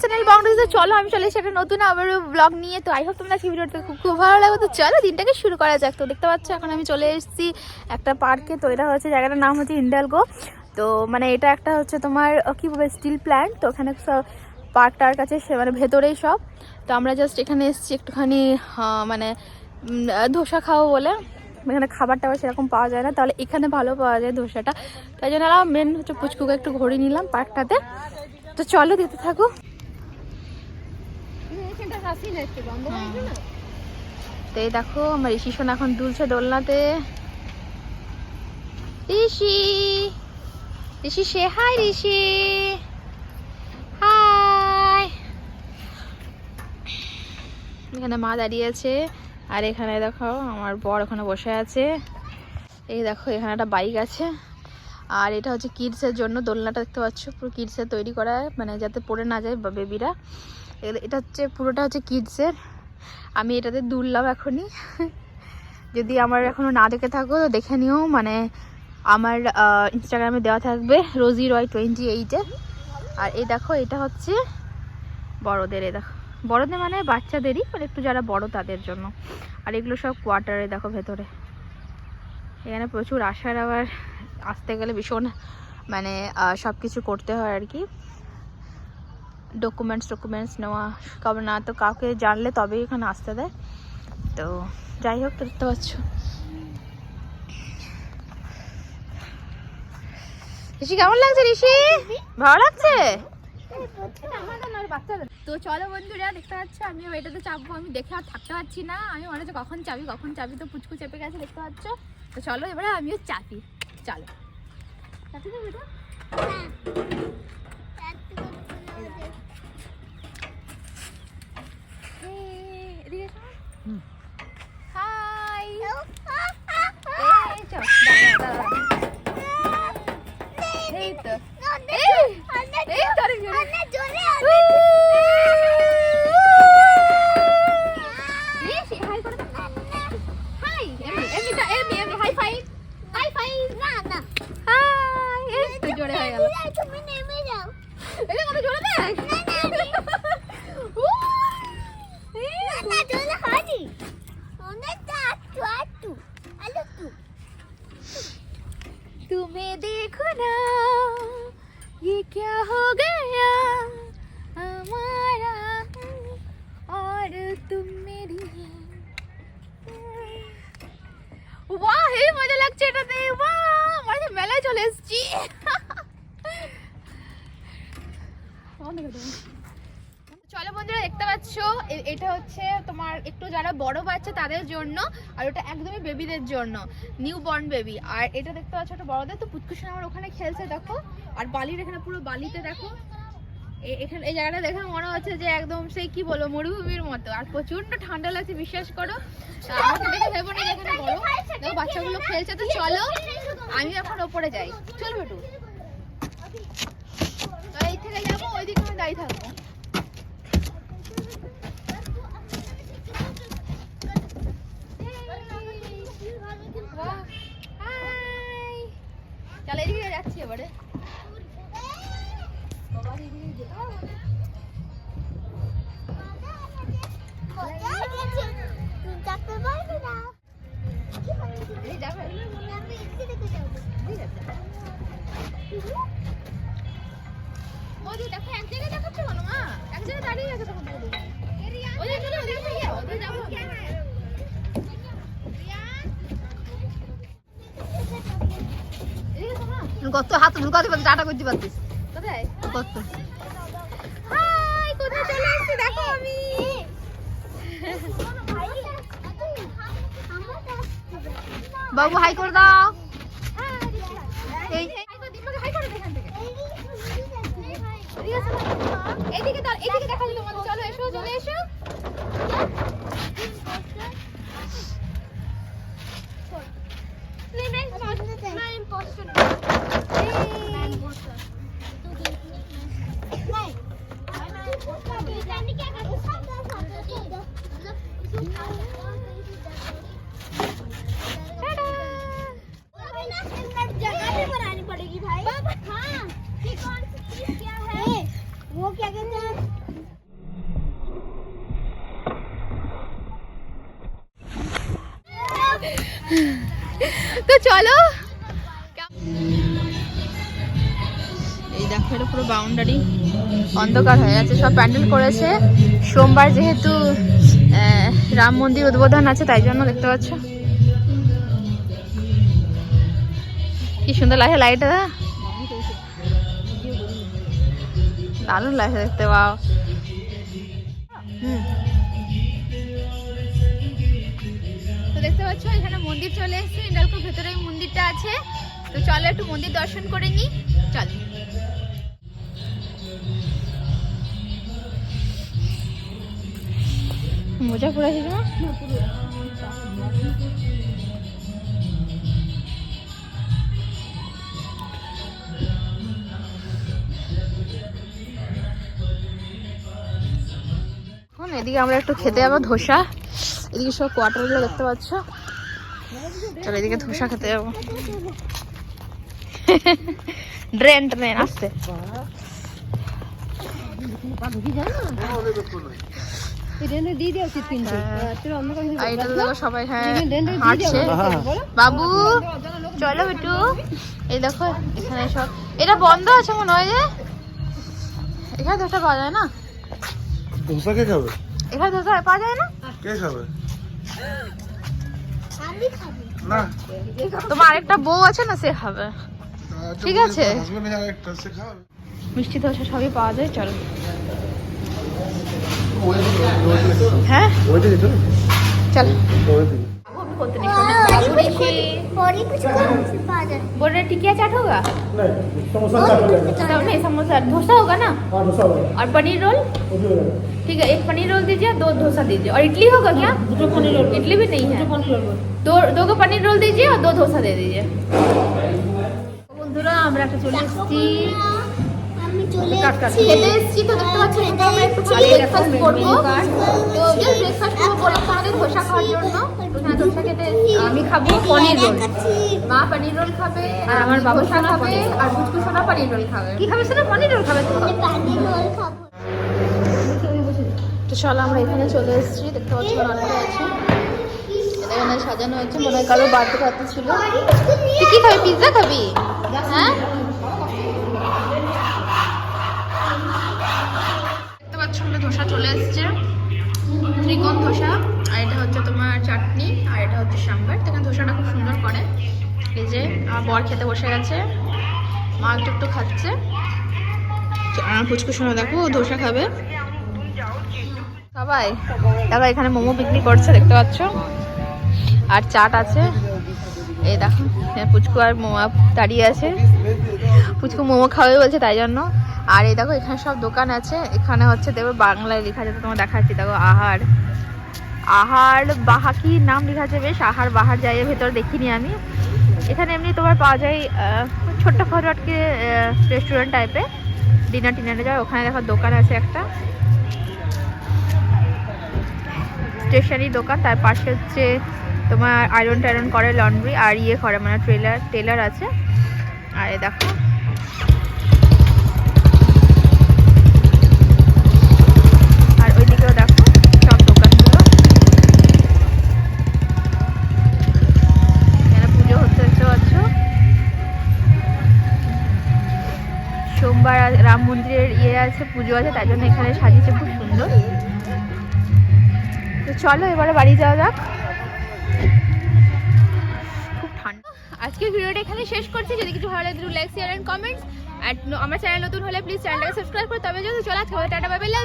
Channel বাউন্ডারিতে চলো, আমি চলে সেটা নতুন আবার ব্লগ নিয়ে। তো আই হোপ তোমরা ভিডিওটা খুব খুব ভালো লাগবে তো চলো, দিনটাকে শুরু করা যাক। তো দেখতে পাচ্ছ, এখন আমি চলে এসেছি একটা পার্কে তো এটা হচ্ছে জায়গাটার নাম হচ্ছে ইন্ডালগো তো মানে এটা একটা হচ্ছে তোমার কি বলবে স্টিল প্ল্যান্ট তো ওখানে সব পার্কটার কাছে সে মানে ভেতরেই সব। তো আমরা জাস্ট এখানে এসেছি একটুখানি মানে ধোসা খাব বলে। এখানে খাবার টাবার সেরকম পাওয়া যায় না। তাহলে এখানে ভালো পাওয়া যায় ধোসাটা। তাই জন্য মেন হচ্ছে পুচকুকে একটু ঘুরে নিলাম পার্কটাতে তো চলো দিতে থাকো। তো এই দেখো, আমার ঋষি এখন দুলছে দোলনাতে। ঋষি! ঋষি, সে, হাই ঋষি! এখানে মা দাঁড়িয়ে আছে, আর এখানে দেখো, আমার বর ওখানে বসে আছে। এই দেখো, এখানে একটা বাইক আছে। আর এটা হচ্ছে কিডসের জন্য দোলনাটা দেখতে পাচ্ছ, পুরো কিডসের তৈরি করা মানে যাতে পড়ে না যায় বেবিরা। এটা হচ্ছে, পুরোটা হচ্ছে কিডসের আমি এটাতে দুললাম এখনই। যদি আমার এখনও না দেখে থাকো, তো দেখে নিও। মানে আমার ইনস্টাগ্রামে দেওয়া থাকবে রোজি রয় টোয়েন্টি এইটে আর এই দেখো, এটা হচ্ছে বড়দের এ দেখো। বড়দের মানে বাচ্চাদেরই মানে একটু যারা বড় তাদের জন্য। আর এগুলো সব কোয়ার্টারে দেখো ভেতরে। এখানে প্রচুর আসার আবার আসতে গেলে ভীষণ মানে সব কিছু করতে হয় আর কি। ডকুমেন্টস ডকুমেন্টস নেওয়া কবে না তো কাউকে জানলে তবেই এখানে আসতে দেয়। তো যাই হোক, দেখতে পাচ্ছ। ঋষি, কেমন লাগছে ঋষি? ভালো লাগছে? তো চলো বন্ধুরা, দেখতে পাচ্ছ আমি এটাতে চাপবো, আমি দেখে আর থাকতে পারছি না। আমি মনে হচ্ছে কখন চাবি কখন চাবি, তো পুচকু চেপে গেছে, দেখতে পাচ্ছ। তো চলো এবারে আমিও চাপি। চলো। চাপি দেবো এটা এই, এদিকে এসো। হাই এই চল, দাঁড়া, দাঁড়া, দাঁড়া। এই তো এই, এই তো, আরেক জোরে। ঋষি, হাই করে দাও। হাই, এমনি, এমনি দাও, এমনি, এমনি, high five. High five. Hi, এই তো জোরে হয়ে গেল। এটা কত জোরে দেখ। উ, এই, तुम्हें देखो ना ये क्या हो गया हमारा और तुम मेरी বাহ এই মজা লাগছে এটাতে বাহ মানে মেলায় চলে এসেছি চলো বন্ধুরা দেখতে পাচ্ছ এ- এটা হচ্ছে তোমার একটু যারা বড় বাচ্চা তাদের জন্য, আর ওটা একদমই বেবিদের জন্য নিউ বর্ন বেবি আর এটা দেখতে পাচ্ছ একটা বড়দের, তো পুচকুসন আমার ওখানে খেলছে, দেখো। আর বালির এখানে পুরো বালিতে, দেখো। এখানে এই জায়গাটা দেখে মনে হচ্ছে যে একদম সেই, কি বলব, মরুভূমির মতো। আর প্রচণ্ড ঠান্ডা লাগছে, বিশ্বাস করো। দেখে দেখো, বাচ্চাগুলো খেলছে, তো চলো। আমি এখন ওপরে যাই। চল, বেটু। এই থেকে যাব ওই দিকে আমি দাঁড়িয়ে থাকব। কত হাত ঢুকাতে পারছিস টাটা করতে পারছিস কোথায়? হাই কোথায় চলে এসেছি দেখো আমি। বাবু হাই করে দাও। এই এদিকে। এদিকে দাও এদিকে দেখা দিল তোমাদের চলো এসো চলে এসো। চলো। এই দেখো, এটা পুরো বাউন্ডারি অন্ধকার হয়ে গেছে, সব প্যান্ডেল করেছে। সোমবার যেহেতু রাম মন্দির উদ্বোধন আছে, তাই জন্য দেখতে পাচ্ছ। কি সুন্দর লাগে লাইটটা দারুণ লাগছে দেখতে পাও হুম। দেখতে পাচ্ছ, এখানে মন্দির চলে এসেছে। ইন্ডালকোর ভেতরেই মন্দিরটা আছে। তো চলো একটু মন্দির দর্শন করে নিই। চল। মোজা মা। এখন এদিকে আমরা একটু খেতে যাব, ধোসা। এদিকে সব কোয়ার্টারগুলো দেখতে পাচ্ছ। চলো এদিকে ধোসা খেতে যাব। ড্রেন ট্রেন আসতে সবাই হ্যাঁ হাঁটছে। বাবু চলো একটু এই দেখো এখানে সব এটা বন্ধ আছে মনে হয় যে। এখানে ধোসা পাওয়া যায় না। ধোসা কে খাবে? এখানে ধোসা পাওয়া যায় না? কে খাবে? না। তোমার আরেকটা বউ আছে না সে খাবে। ঠিক আছে। হাজবেন্ড আর একটা সে খাবে। মিষ্টি ধোসা সবই পাওয়া যায় চলো। হ্যাঁ? চলো। ওইটা করতে নেই বাবু দেখি बोल रहे टिकिया चाट होगा सब नहीं समोसा डोसा होगा ना और पनीर रोल ठीक है एक पनीर रोल दीजिए दो डोसा दीजिए और इडली होगा क्या दो पनीर रोल इडली भी नहीं है दो दो को पनीर रोल दीजिए और दो डोसा दे दीजिए বন্ধুরা আমরা একটা চলে এসেছি খেতে এসেছি। তো দেখতে পাচ্ছি এখানে আমরা একটু ব্রেকফাস্ট করব। তো জাস্ট ব্রেকফাস্ট করব বললাম আমাদের ধোসা খাওয়ার জন্য। এখানে ধোসা খেতে আমি খাব পনির রোল। মা পনির রোল খাবে আর আমার বাবা সোনা খাবে আর বুচকু সোনা পনির রোল খাবে। কি খাবে সোনা? পনির রোল খাবে তো। পানি রোল খাব। তো চলো আমরা এখানে চলে এসেছি। দেখতে পাচ্ছি অনেকে আছে। এখানে সাজানো হয়েছে। মনে হয় কারও বার্থডে পার্টি ছিল। তুই কি খাবি? পিৎজা খাবি? হ্যাঁ দেখতে পাচ্ছ আমরা ধোসা চলে এসেছে। ত্রিকোণ ধোসা আর এটা হচ্ছে তোমার চাটনি আর এটা হচ্ছে সাম্বার। এখানে ধোসাটা খুব সুন্দর করে। এই যে আমার বর খেতে বসে গেছে। মা একটু একটু খাচ্ছে। আমার পুচকু শোনা দেখো ধোসা খাবে। সবাই দেখো এখানে মোমো বিক্রি করছে দেখতে পাচ্ছ? আর চাট আছে। এই দেখো পুচকু আর মোমা দাঁড়িয়ে আছে। পুচকু মোমো খাবে বলছে তাই জন্য। আর এই দেখো, এখানে সব দোকান আছে। এখানে হচ্ছে দেখো বাংলায় লেখা আছে তোমার দেখাচ্ছি। দেখো, আহার। আহার বাহা কি নাম লেখা আছে বেশ, আহার বাহার যাই ভেতর দেখিনি আমি। এখানে এমনি তোমার পাওয়া যায় ছোট্ট ফটোটকে রেস্টুরেন্ট টাইপের ডিনার টিনারে যায়, ওখানে দেখো দোকান আছে একটা। স্টেশনারি দোকান, তার পাশে হচ্ছে তোমার আয়রন টায়রন করে লন্ড্রি আর ইয়ে করে মানে ট্রেলার টেলার আছে। আর এই দেখো আছে, পুজো আছে, তাই জন্য এখানে সাজিয়েছে, খুব সুন্দর। তো চলো, এবারে বাড়ি যাওয়া যাক। খুব ঠান্ডা। আজকে ভিডিওটা এখানে শেষ করছি। যদি কিছু ভালো লাগে লাইক শেয়ার এন্ড কমেন্টস আর আমার চ্যানেল নতুন হলে প্লিজ চ্যানেলটাকে সাবস্ক্রাইব করে। তবে যদি চলে, আজকে টাটা বাই লাভ